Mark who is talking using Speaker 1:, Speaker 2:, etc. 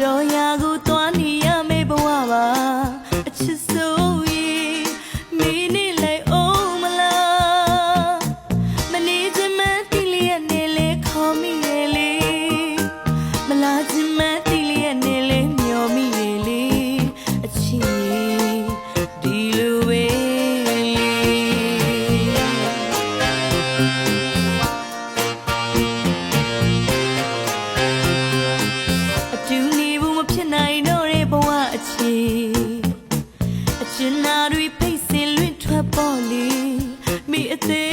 Speaker 1: တော်ရာကိုသွားနေရမေဘဝပါအချစ် အချင်နာတွေဖိတ်စင်လွင့်ထွက်ပေါ်လေမိအသေး